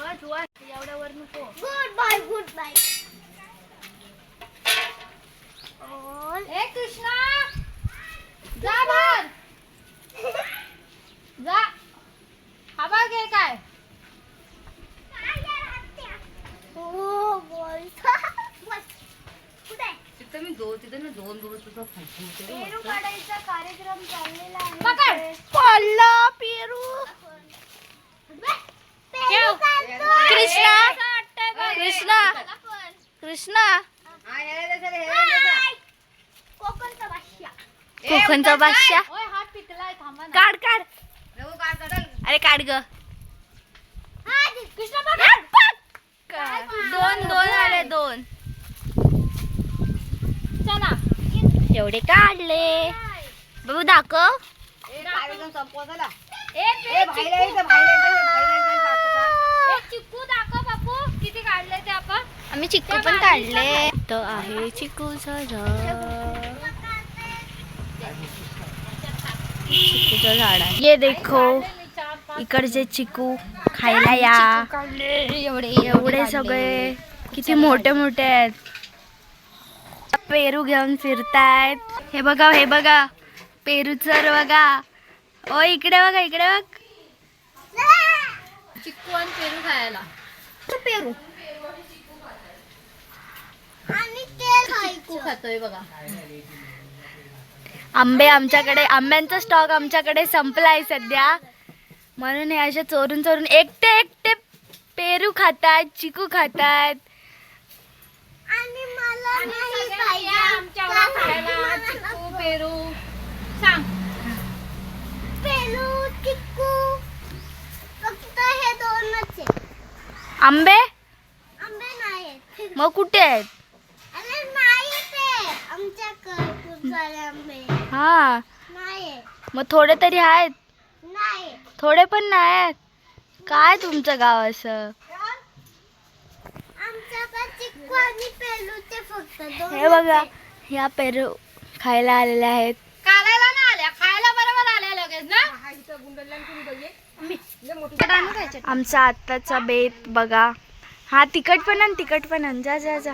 बस वर नको. Goodbye goodbye ए कृष्णा जा बाहेर. जा. हा बघ हे काय. हो बोल. कुठे तिथं मी दोन तिथं दोन दिवस तुझं कार्यक्रम चाललेला आहे. पकड. पडला पेरू पेरू काढतो. कृष्णा. कृष्णा. कृष्णा. कोकणचा भाषा कोकणचा बादशाह. हात पिकलाय थांबा काढ काढ. अरे काढ ग. कृष्णा दोन दोन आले दोन. चला एवढे काढले. बाबू दाखव. एक चिक्कू दाखव बापू किती काढले ते आपण आम्ही चिक्कू पण काढले. तर आहे चिक्कूचं झाड झाड आहे. ये देखो इकडचे चिकू खायला या. एवढे एवढे सगळे. किती मोठे मोठे आहेत. पेरू घेऊन फिरतायत. हे बघा हे बघा. पेरूचं बघा. ओ इकडे बघा इकडे बघ. चिक्कू आणि पेरू खायला. पेरू. खातोय बघा. आंबे आमच्याकडे आंब्यांचा स्टॉक आमच्याकडे संपलाय सध्या. म्हणून हे असे चोरून चोरून एकटे एकटे पेरू खातात चिकू खातात. आणि मला नाही पाहिजे. पेरू. सांग. पेरू चिक्कू फक्त हे दोनच आहे आंबे? आंबे नाही आहेत. मग कुठे आहेत अरे नाही ते आमच्याकडे खूप सारे आंबे हा. नाही. मग थोडे तरी आहेत. नाही. थोडे पण नाही आहेत. काय तुमचं गाव असं? हे बघा ह्या पेरू खायला आलेल्या आहेत. ना आल्या. खायला बरोबर आल्या लगेच ना? आमचा आत्ताचा बेत बघा. हा तिखट पण आण तिखट पण आण. जा जा जा.